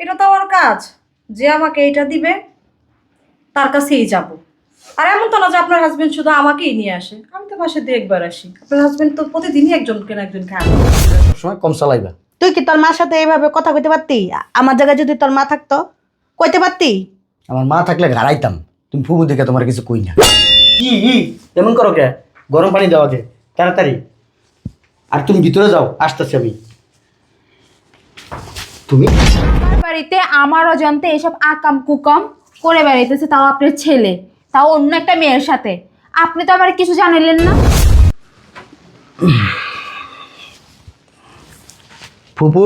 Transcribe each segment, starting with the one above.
এটা তো আমার কাজ। যে আমাকে এটা দিবে তার কাছেই যাব। আর এমন তো না যে আপনার হাজবেন্ড শুধু আমাকেই নিয়ে আসে। আমি তো মাসে দু একবার আসি। আপনার হাজবেন্ড তো প্রতিদিনই একজনকে না একজন আনে। সবসময় কম চালাইবা। তুই কি তোর মার সাথে এইভাবে কথা কইতে পারতি? আমার জায়গায় যদি তোর মা থাকতো কইতে পারতি? আমার মা থাকলে ঘাড়াইতাম তুমি ফুবু দেখে তোমার কিছু কই না। কি এমন করো কে? গরম পানি দেওয়া কে তাড়াতাড়ি। আর তুমি ভিতরে যাও আসতেছি আমি। তুমি? বাড়িতে আমার অজান্তে এসব আকাম কুকাম করে বেড়াইতেছে তাও আপনার ছেলে তাও অন্য একটা মেয়ের সাথে। আপনি তো আমার কিছু জানালেন না। ফুপু?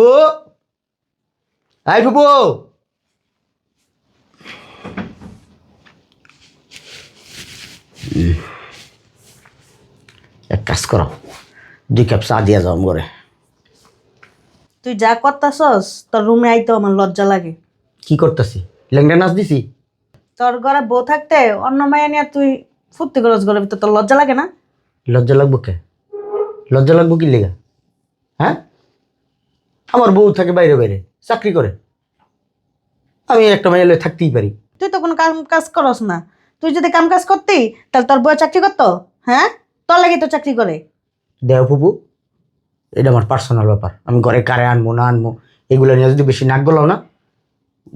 আই ফুপু! এক কাজ করো দুই কাপ চা দিয়া যাও করে তুই যা করতাছস তোর রুমে আইতো আমার লজ্জা লাগে। কি করতেছি? ল্যাংটা নাচ দিছি? তোর ঘরে বউ থাকতে অন্য মায়া নিয়ে তুই ফুর্তি করস ঘরের ভিতর তোর লজ্জা লাগে না? লজ্জা লাগবো কে? লজ্জা লাগবো কি লেগা? হ্যাঁ? আমার বউ থাকে বাইরে বাইরে চাকরি করে। আমি একটা মেয়ে লয়ে থাকতেই পারি। তুই তো কোনো কাম কাজ করস না। তুই যদি কাম কাজ করতি তাহলে তোর বউ চাকরি করতো? হ্যাঁ? তোর লাগে তো চাকরি করে। দেও ফুপু। এটা আমার পার্সোনাল ব্যাপার। আমি ঘরে কারে আনব না আনব এগুলো নিয়ে যদি বেশি নাক গলাও না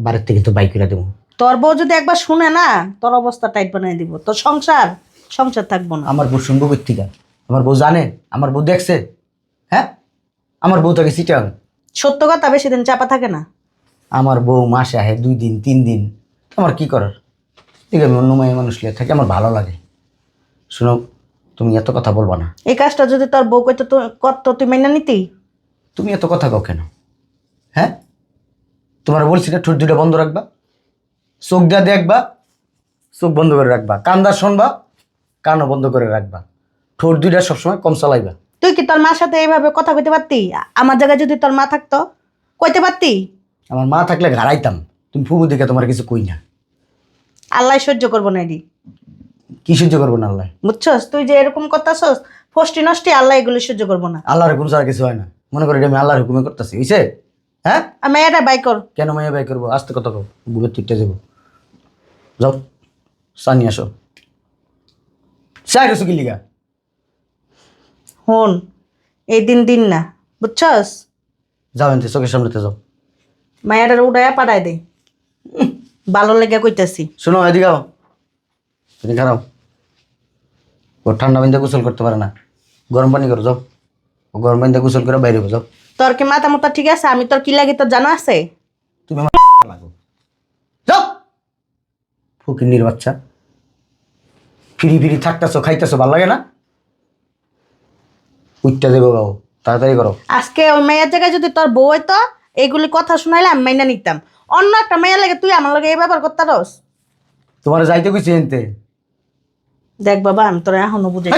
বাড়ির থেকে তো বাইক করে দেবো। তোর বউ যদি একবার শুনে না তোর অবস্থা টাইট বানিয়ে দিব। তোর সংসার সংসার থাকব না। আমার বউ শুনব ব্যক্তিকা আমার বউ জানে আমার বউ দেখছে। হ্যাঁ? আমার বউ থাকে সিটাং সত্য কথা বেশি দিন চাপা থাকে না। আমার বউ মাসে আহে দুই দিন তিন দিন। আমার কি করার? ঠিক আমি অন্য মেয়ে মানুষ লিয়ে থাকি আমার ভালো লাগে। শোনো তুমি এত কথা বলবা না। এই কাজটা যদি তোর বউ কইতো তুই করতো তুই মেনে নিতি? তুমি এত কথা কও কেন? হ্যাঁ? তোমার বলছি না ঠোঁট দুটো বন্ধ রাখবা। চোখ দিয়া দেখবা চোখ বন্ধ করে রাখবা। কান্দা শুনবা কানও বন্ধ করে রাখবা। ঠোঁট দুইটা সবসময় কম চালাইবা। তুই কি তোর মার সাথে এইভাবে কথা কইতে পারতি? আমার জায়গায় যদি তোর মা থাকতো কইতে পারতি? আমার মা থাকলে ঘাড়াইতাম। তুমি ফুবু দিকে তোমার কিছু কই না। আল্লাহ সহ্য করব না এডি কি সহ্য করব না আল্লাহ? বুঝছস? তুই যে এরকম করতাছস ফষ্টি নষ্টি আল্লাহ এগুলো সহ্য করব না। আল্লাহর হুকুম ছাড়া কিছু হয় না। মনে করি এটা আমি আল্লাহর হুকুমে করতেছি হইছে? হ্যাঁ? আমি এটা বাই কর। কেন মাইয়া বাই করব? আসতে কত কও গুবের তুইটা যাব। যাও সানি আসো। চাই রসু কি লিগা হন এই দিন দিন না বুঝছস? যাও এনতে চোখের সামনেতে যাও। মায়ের উড়াইয়া পাঠাই দে। ভালো লেগে কইতাছি। শোনো এদিকে আও। তুমি খারাও ও ঠান্ডা পানিতে গোসল করতে পারে না। গরম পানি করো যাও। ও গরম পানিতে গোসল করে বাইরে যাও। তোর কি মাথা মতো ঠিক আছে? আমি তোর কি লাগি তোর জানা আছে? তুমি আমার লাগো। যাও। বাচ্চা। ফিরি ফিরি থাকতেছো খাইতেছো ভালো লাগে না? উঠতে দেবো বাবু তাড়াতাড়ি করো। আজকে ওই মেয়ের জায়গায় যদি তোর বউ হইতো এইগুলি কথা শুনাইলে আমি মাইনা নিতাম। অন্য একটা মেয়ের লাগে তুই আমার লাগে এই ব্যাপার করতে রস তোমার যাইতে কইছি এনতে? দেখ বাবা আমি তোর এখনও বুঝে!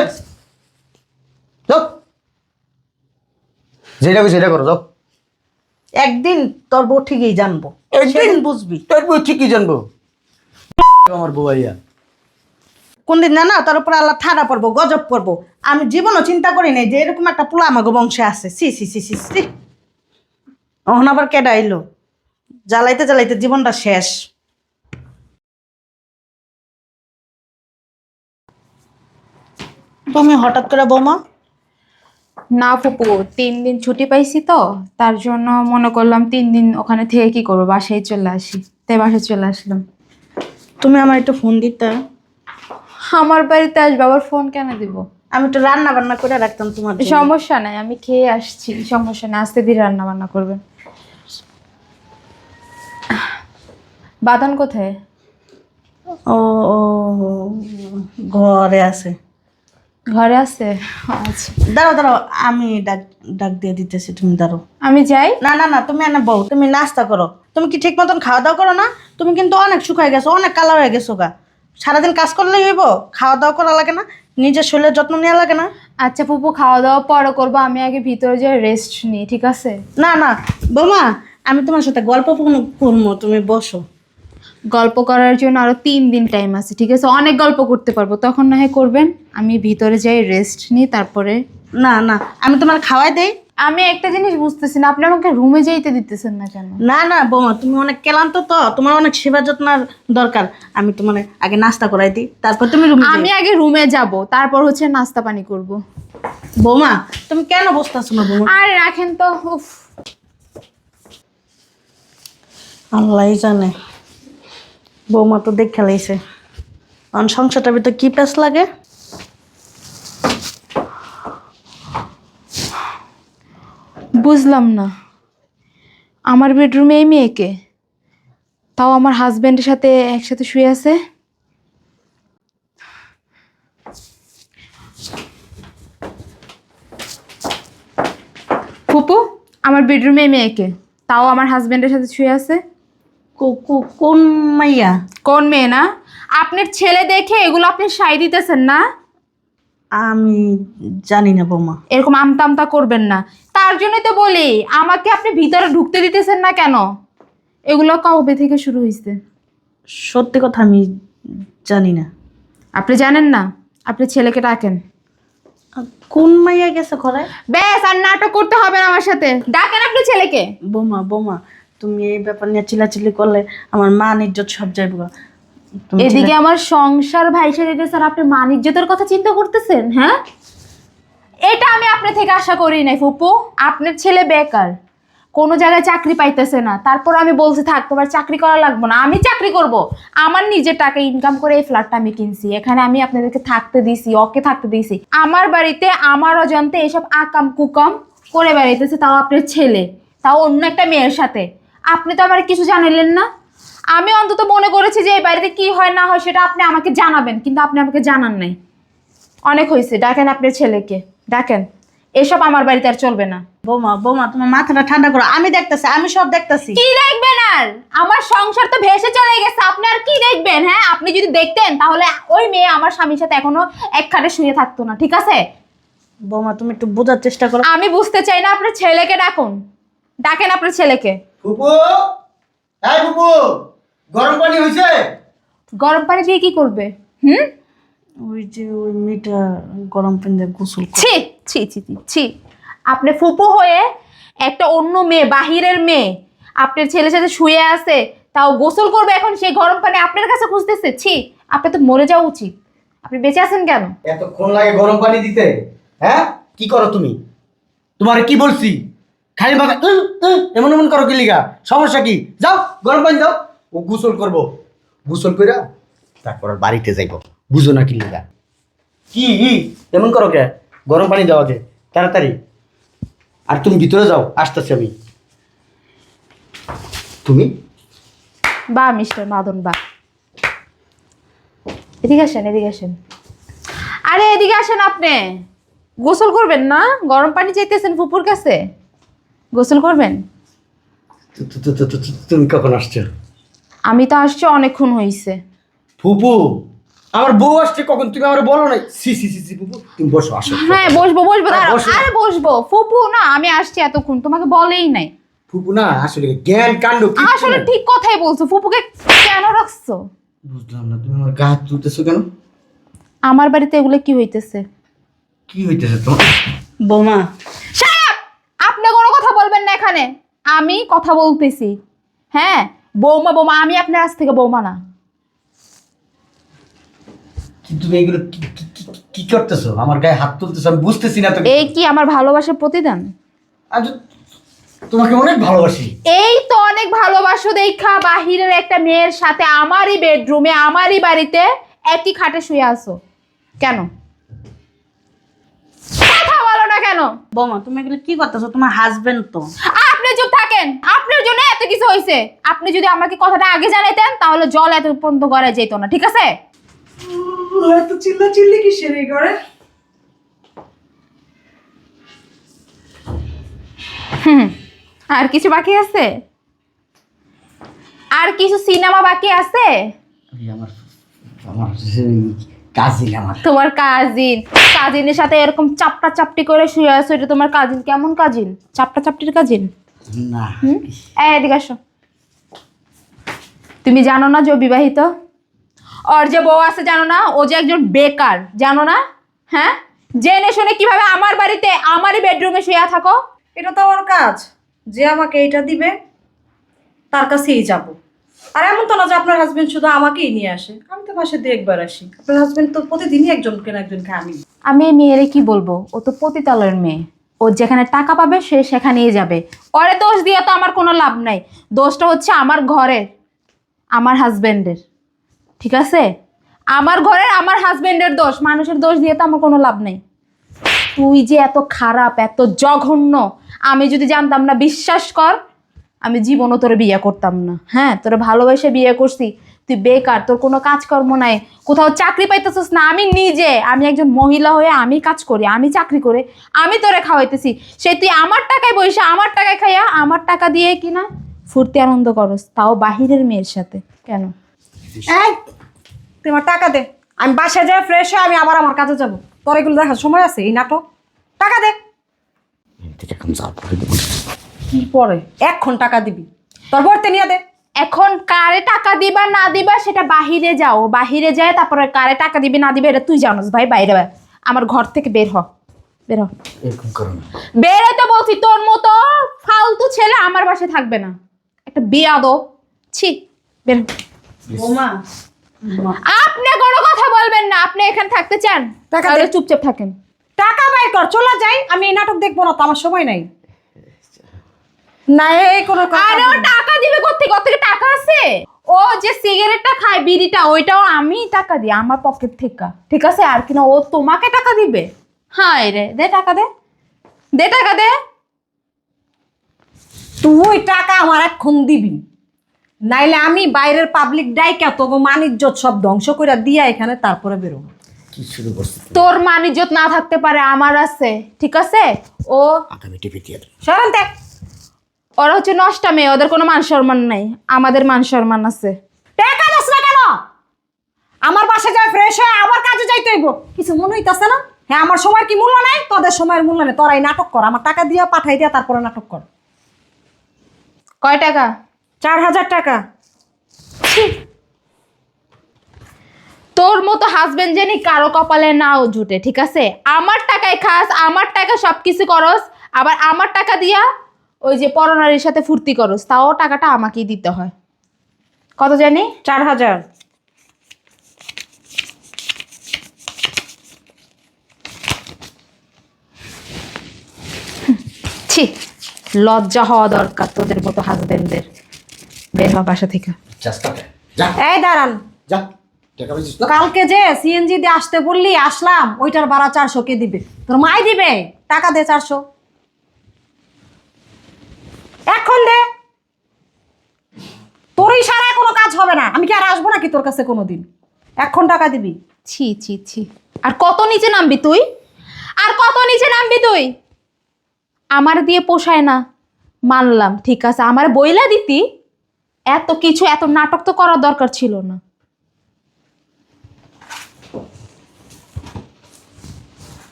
যাও। যেটা সেটা করো যাও। একদিন তোর বউ ঠিকই জানব। একদিন? বুঝবি। তোর বউ ঠিকই জানব। আমার বউ আইয়া। কোন দিন জানা তোর উপর আল্লাহ ঠাড়া পড়ব গজব পড়ব। আমি জীবনও চিন্তা করি নাই যে এরকম একটা পোলা আমাকে বংশে আছে। সি সি সি সি সি ওহন আবার কেডা এলো জ্বালাইতে জ্বালাইতে জীবনটা শেষ। তুমি হঠাৎ করে বৌমা? না ফুপু তিন দিন ছুটি পাইছি তো তার জন্য মনে করলাম তিন দিন ওখানে থেকে কি করব বাসায় চলে আসি। তাই বাসায় চলে আসলাম। তুমি আমার একটু ফোন দিতে। আমার বাড়িতে আসবে আবার ফোন কেন দিব? আমি একটু রান্না বান্না করে রাখতাম তোমার জন্য। সমস্যা নাই আমি খেয়ে আসছি সমস্যা নাই আস্তে দিয়ে রান্না বান্না করবেন। বাদন কোথায়? ও ও ঘরে আছে। ঘরে আছে? আচ্ছা। দাঁড়াও দাঁড়াও আমি ডাক ডাক দিয়ে দিতেছি তুমি দাঁড়াও। আমি যাই? না না না তুমি এনে বউ তুমি নাস্তা করো। তুমি কি ঠিক মতন খাওয়া দাওয়া করো না? তুমি কিন্তু অনেক শুকায় গেছো অনেক কালো হয়ে গেছো গা। সারাদিন কাজ করলেই হইব খাওয়া দাওয়া করা লাগে না নিজের শরীরের যত্ন নেওয়া লাগে না। আচ্ছা ফুপু খাওয়া দাওয়া পরে করব আমি আগে ভিতরে যেয়ে রেস্ট নিই ঠিক আছে? না না বৌমা আমি তোমার সাথে গল্প করব তুমি বসো। গল্প করার জন্য আরও তিন দিন টাইম আছে ঠিক আছে? অনেক গল্প করতে পারব। তখন না হয় করবেন আমি ভিতরে যাই রেস্ট নিই তারপরে না না আমি তোমার খাওয়াই দেই। আমি একটা জিনিস বুঝতেছি না আপনি আমাকে রুমে যাইতে দিতেছেন না কেন? না না বৌমা তুমি অনেক ক্লান্ত তো তোমার অনেক সেবা যত্নার দরকার। আমি তোমার আগে নাস্তা করাই দিই তারপর তুমি রুমে আমি আগে রুমে যাব তারপর হচ্ছে নাস্তা পানি করব। বৌমা তুমি কেন বসতেছো না বৌমা? আর রাখেন তো উফ। আল্লাহ জানে। বৌমা তো দেখে লাইছে। কারণ সংসারটার ভিতর কি প্যাস লাগে? বুঝলাম না। আমার বেডরুমে এই মেয়েকে? তাও আমার হাজব্যান্ডের সাথে একসাথে শুয়ে আছে? ফুপু, আমার বেডরুমে এই মেয়েকে? তাও আমার হাজব্যান্ডের সাথে শুয়ে আছে? কোন মাইয়া? কোন মেয়ে না? আপনার ছেলে দেখে এগুলো আপনি সাই দিতেছেন না? আমি জানি না বৌমা। এরকম আমতা আমতা করবেন না। তার জন্যই তো বলি আমাকে আপনি ভিতরে ঢুকতে দিতেছেন না কেন? এগুলো কবে থেকে শুরু হয়েছে সত্যি কথা আমি জানি না। আপনি জানেন না? আপনি ছেলেকে ডাকেন। কোন মাইয়া গেছে ঘরে? ব্যাস আর নাটক করতে হবে না আমার সাথে। ডাকেন আপনি ছেলেকে। বোমা বৌমা তুমি এই ব্যাপার নিয়ে চিল্লাচিল্লি করলে আমার মান ইজ্জত সব যাইব এদিকে আমার সংসার ভাইসে দিতেছেন আপনি মানিজ্যতার কথা চিন্তা করতেছেন হ্যাঁ? এটা আমি আপনার থেকে আশা করি নাই ফুপু। আপনার ছেলে বেকার কোনো জায়গায় চাকরি পাইতেছে না। তারপর আমি বলছি থাক তোমার চাকরি করা লাগবে না আমি চাকরি করব। আমার নিজের টাকা ইনকাম করে এই ফ্ল্যাটটা আমি কিনছি এখানে আমি আপনাদেরকে থাকতে দিছি ওকে থাকতে দিছি। আমার বাড়িতে আমার অজান্তে এসব আকাম কুকাম করে বেড়াইতেছে তাও আপনার ছেলে তাও অন্য একটা মেয়ের সাথে। আপনি তো আমার কিছু জানালেন না। আমি অন্তত মনে করেছি যে এই বাড়িতে কি হয় না হয় সেটা আপনি আমাকে জানাবেন কিন্তু আপনি আমাকে জানান নাই। অনেক হয়েছে ডাকেন আপনার ছেলেকে ডাকেন। এসব আমার বাড়িতে আর চলবে না। বৌমা বৌমা তোমার মাথাটা ঠান্ডা করো আমি দেখতেছি আমি সব দেখতেছি। কি দেখবেন আর? আমার সংসার তো ভেসে চলে গেছে আপনি আর কি দেখবেন হ্যাঁ? আপনি যদি দেখতেন তাহলে ওই মেয়ে আমার স্বামীর সাথে এখনও এক খাটে শুয়ে থাকতো না ঠিক আছে? বৌমা তুমি একটু বোঝার চেষ্টা করো। আমি বুঝতে চাই না আপনার ছেলেকে ডাকুন। ডাকেন আপনার ছেলেকে। ফুপু? হ্যাঁ ফুপু গরম পানি হয়েছে গরম পানি দিয়ে কি করবে? হুম? ওই যে ওই মেয়েটা গরম পানি দিয়ে গোসল ছি ছি ছি ছি ছি। আপনি ফুপু হয়ে একটা অন্য মেয়ে বাহিরের মেয়ে আপনার ছেলের সাথে শুয়ে আছে তাও গোসল করবে এখন সেই গরম পানি আপনার কাছে খুঁজতেছে। ছি আপনি তো মরে যাওয়া উচিত। আপনি বেঁচে আছেন কেন? এতক্ষণ লাগে গরম পানি দিতে হ্যাঁ? কি করো তুমি? তোমার কি বলছি? খালি মাথা এমন এমন করো কি লিগা? সমস্যা কি? যাও, গরম পানি দাও। ও গোসল করব। গোসল কইরা তারপর বাড়িতে যাইব। বুঝো না কি লিগা? কি এমন করো কে? গরম পানি দাও তাড়াতাড়ি। আর তুমি ভিতরে যাও, আসতেছি আমি। তুমি? বা, মিস্টার মাদন, বা। এদিকে আসেন এদিকে আসেন। আরে, এদিকে আসেন আপনি। গোসল করবেন না? গরম পানি চাইতেছেন ফুপুর কাছে? গোসল করবেন? তুমি কখন আসছো? আমি তো আসছি অনেকক্ষণ হয়েছে ফুপু আমার বউ আসছে কখন? তুমি আমার বলো না সি সি সি সি ফুপু তুমি বসো আসো। হ্যাঁ বসবো বসবো দাঁড়াও। আরে বসবো। ফুপু না আমি আসছি এতক্ষণ তোমাকে বলেই নাই। ফুপু না আসলে জ্ঞান কাণ্ড আসলে ঠিক কথাই বলছো। ফুপুকে কেন রাখছো? বুঝলাম না তুমি আমার গা হাত তুলতেছো কেন? আমার বাড়িতে এগুলো কি হইতেছে? কি হইতেছে তোমার? বৌমা Shut up! আপনি কোনো কথা বলবেন না এখানে আমি কথা বলতেছি। হ্যাঁ বৌমা বৌমা আমি আপনার কাছ থেকে বৌমা না। কি তুমি এগুলো করতেছো? আমার গায়ে হাত তুলতেছো আমি বুঝতেছি না তো এই কি আমার ভালোবাসার প্রতিদান? আজ তোমাকে অনেক ভালোবাসি। এই তো অনেক ভালোবাসো দেখা বাহিরের একটা মেয়ের সাথে আমারই বেডরুমে আমারই বাড়িতে একই খাটে শুয়ে আসো কেন? না কেন? বৌমা তুমি এগুলো কি করতেছো? তোমার হাজবেন্ড তো। আপনি চুপ থাকেন। আপনার জন্য এত কিছু হয়েছে আপনি যদি আমাকে কথাটা আগে জানাইতেন তাহলে জল এত পর্যন্ত গড়ায় যেত না ঠিক আছে? এত চিল্লা চিল্লি কিসের এই করে হুম আর কিছু বাকি আছে? আর কিছু সিনেমা বাকি আছে? আমার আমার সেই কাজিন আমার। তোমার কাজিন। কাজিনের সাথে এরকম চাপটা চাপটি করে শুয়ে আছো এটা তোমার কাজিন? কেমন কাজিন? চাপটা চাপটির কাজিন? না। হুম? এই, এদিকে আসো। তুমি জানো না যে ও বিবাহিত? ওর যে বউ আছে জানো না? ও যে একজন বেকার জানো না? হ্যাঁ? জেনে শুনে কীভাবে আমার বাড়িতে আমারই বেডরুমে শুয়ে থাকো? এটা তো আমার কাজ। যে আমাকে এটা দিবে তার কাছেই যাব। আর এমন তো না যে আপনার হাজবেন্ড শুধু আমাকেই নিয়ে আসে। আমি তো বাসে দিয়ে একবার আসি। আপনার হাজবেন্ড তো প্রতিদিনই একজনকে না একজনকে আমি। আমি এই মেয়েরে কি বলব? ও তো পতিতালয়ের মেয়ে। ও যেখানে টাকা পাবে, সে সেখানেই যাবে। ওরে দোষ দিয়ে তো আমার কোনো লাভ নাই। দোষটা হচ্ছে আমার ঘরের, আমার হাজবেন্ডের ঠিক আছে? আমার ঘরের, আমার হাজবেন্ডের দোষ। মানুষের দোষ দিয়ে তো আমার কোনো লাভ নেই। তুই যে এত খারাপ, এত জঘন্য, আমি যদি জানতাম না, বিশ্বাস কর আমি জীবনও তোরে বিয়ে করতাম না। হ্যাঁ তোরে ভালোবেসে বিয়ে করছি। তুই বেকার তোর কোনো কাজকর্ম নাই। কোথাও চাকরি পাইতেছিস না আমি নিজে। আমি একজন মহিলা হয়ে আমি কাজ করি আমি চাকরি করে আমি তোরে খাওয়াইতেছি। সে তুই আমার টাকায় বসে আমার টাকায় খাইয়া আমার টাকা দিয়ে কিনা? ফুর্তি আনন্দ করস তাও বাহিরের মেয়ের সাথে। কেন? এই তুই আমার টাকা দে। আমি বাসায় যাই ফ্রেশ হয়ে আমি আবার আমার কাজে যাব। তোর এগুলো দেখার সময় আছে এই নাটক। টাকা দে। এখন। কি পরে? এক্ষণ টাকা দিবি। তোর ভর্তে নিয়ে দে। এখন কারে টাকা দিবা না দিবা সেটা বাহিরে যাও। বাহিরে যায় তারপরে কারে টাকা দিবি না দিবে এটা তুই জানোস ভাই বাইরে। আমার ঘর থেকে বের হ। বের হ। এরকম করো না। বের হতে বলছি তোর মতো ফালতু ছেলে আমার বাসায় থাকবে না। একটা বিয়াদব। ছি বের হ। বৌমা। আপনি কোনো কথা বলবেন না আপনি এখানে থাকতে চান? টাকা তাহলে চুপচাপ থাকেন। টাকা বাই কর চলে যাই। আমি এই নাটক দেখব না তো আমার সময় নাই। না এই কোনো কথা আরে ও টাকা দিবে কোথেকে টাকা আছে? ও যে সিগারেটটা খায় বিড়িটা ওইটাও আমি টাকা দিই আমার পকেট থেকে। ঠিক আছে? আর কিনা ও তোমাকে টাকা দিবে? হ্যাঁ রে দে টাকা দে। দে টাকা দে। তুই টাকা আমার এক্ষণ দিবি। নাইলে আমি বাইরের পাবলিক ডাইকা তোকে মানিজ্য সব ধ্বংস করে দিয়া এখানে তারপরে বেরোবো। কি শুরু করছিস তোর মান ইজ্জত না থাকতে পারে আমার আছে। ঠিক আছে? ও আগামী টিভি দেখ ওরা হচ্ছে নষ্টা মেয়ে ওদের কোনো মান সম্মান নাই আমাদের মান সম্মান আছে। টাকা দাস না কেন? আমার বাসা যায় ফ্রেশ হয়ে আবার কাজে যাইতে হইব। কিছু মনে হইতাছে না? হ্যাঁ আমার সময় কি মূল্য নাই? তোদের সময়ের মূল্য নেই। তোরাই নাটক কর আমার টাকা দিয়া পাঠাই দিয়া তারপরে নাটক কর। কয় টাকা? চার হাজার টাকা। তোর মতো হাজবেন্ড জানি কারও কপালে নাও জুটে ঠিক আছে? আমার টাকায় খাস আমার টাকা সব কিছু করস আবার আমার টাকা দিয়া ওই যে পরনারীর সাথে ফুর্তি করস তাও টাকাটা আমাকেই দিতে হয়। কত জানি? চার হাজার। ছি লজ্জা হওয়া দরকার তোদের মতো হাজবেন্ডদের বের হ বাসা থেকে। এই দাঁড়ান। কালকে যে সিএনজি দিয়ে আসতে বললি আসলাম ওইটার ভাড়া চারশো কে দিবে। তোর মাই দিবে টাকা দে চারশো। এখন দে। তোর ইশারায় কোনো কাজ হবে না। আমি কি আর আসব নাকি তোর কাছে কোনো দিন এখন টাকা দিবি। ছি ছি ছি। আর কত নিচে নামবি তুই? আর কত নিচে নামবি তুই? আমার দিয়ে পোষায় না। মানলাম ঠিক আছে। আমার বইলা দিতি। এত কিছু এত নাটক তো করার দরকার ছিল না।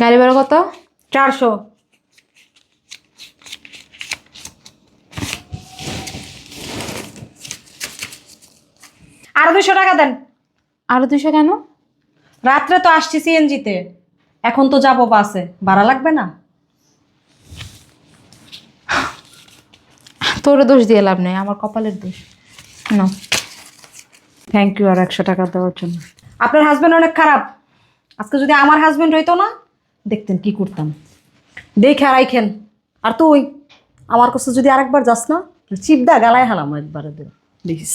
গাড়ি ভাড়া কত? চারশো। আরও দুশো টাকা দেন। আরও দুশো কেন? রাত্রে তো আসছি সিএনজিতে। এখন তো যাব বাসে। ভাড়া লাগবে না? তোর দোষ দিয়ে লাভ নেই আমার কপালের দোষ। না। থ্যাংক ইউ আর একশো টাকা দেওয়ার জন্য। আপনার হাজবেন্ড অনেক খারাপ। আজকে যদি আমার হাজবেন্ড হইতো না দেখতেন কি করতাম। দেখে আর আইখেন। আর তুই আমার কাছে যদি আরেকবার যাস না চিপদা গালায় হালাম একবারে দে প্লিজ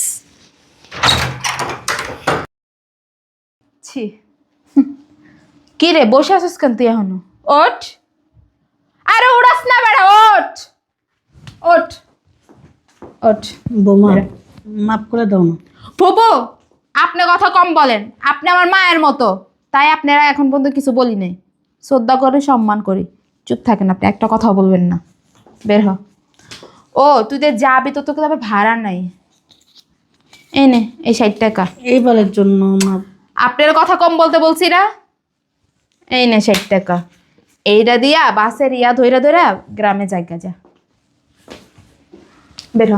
ছি। কি রে বসে আছিস কেন তুই এখনও? ওঠ। আরে উড়াস না বেড়া ওঠ। ওঠ। ওঠ। বৌমা মাফ করে দাও না। ফুপু আপনি কথা কম বলেন। আপনি আমার মায়ের মতো। তাই আপনারা এখন পর্যন্ত কিছু বলি নাই। শ্রদ্ধা করে সম্মান করি। চুপ থাকেন আপনি একটা কথা বলবেন না। বের হ। ও তুই যে যাবি তো তোকে আবার ভাড়া নাই। এই নে এই ষাট টাকা। এইবারের জন্য আপনার কথা কম বলতে বলছি না। এই নে ষাট টাকা। এইটা দিয়া বাসের ইয়া ধইরা ধইরা গ্রামে জায়গা যা। বের হ।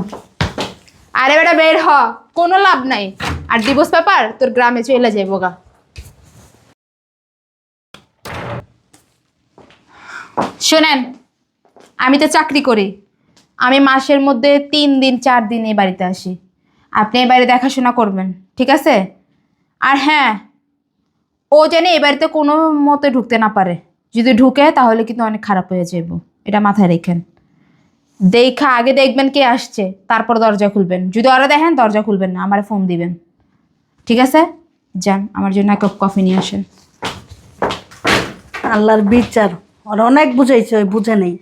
আরে বেটা বের হ। কোনো লাভ নাই। আর ডিভোর্স পেপার তোর গ্রামে চলে যাইব গা। শোনেন আমি তো চাকরি করি। আমি মাসের মধ্যে তিন দিন চার দিন এই বাড়িতে আসি। আপনি এই বাড়ি দেখাশোনা করবেন, ঠিক আছে? আর হ্যাঁ ও যেন এই বাড়িতে কোনো মতে ঢুকতে না পারে। যদি ঢুকে, তাহলে কিন্তু অনেক খারাপ হয়ে যাব। এটা মাথায় রেখেন। দেখা, আগে দেখবেন কে আসছে, তারপর দরজা খুলবেন। যদি ওরা দেখেন, দরজা খুলবেন না, আমার ফোন দিবেন। ঠিক আছে? যান, আমার জন্য এক কফি নিয়ে আসেন। আল্লাহর বিচার। ওরা অনেক বুঝাইছে, ওই বুঝে নেই।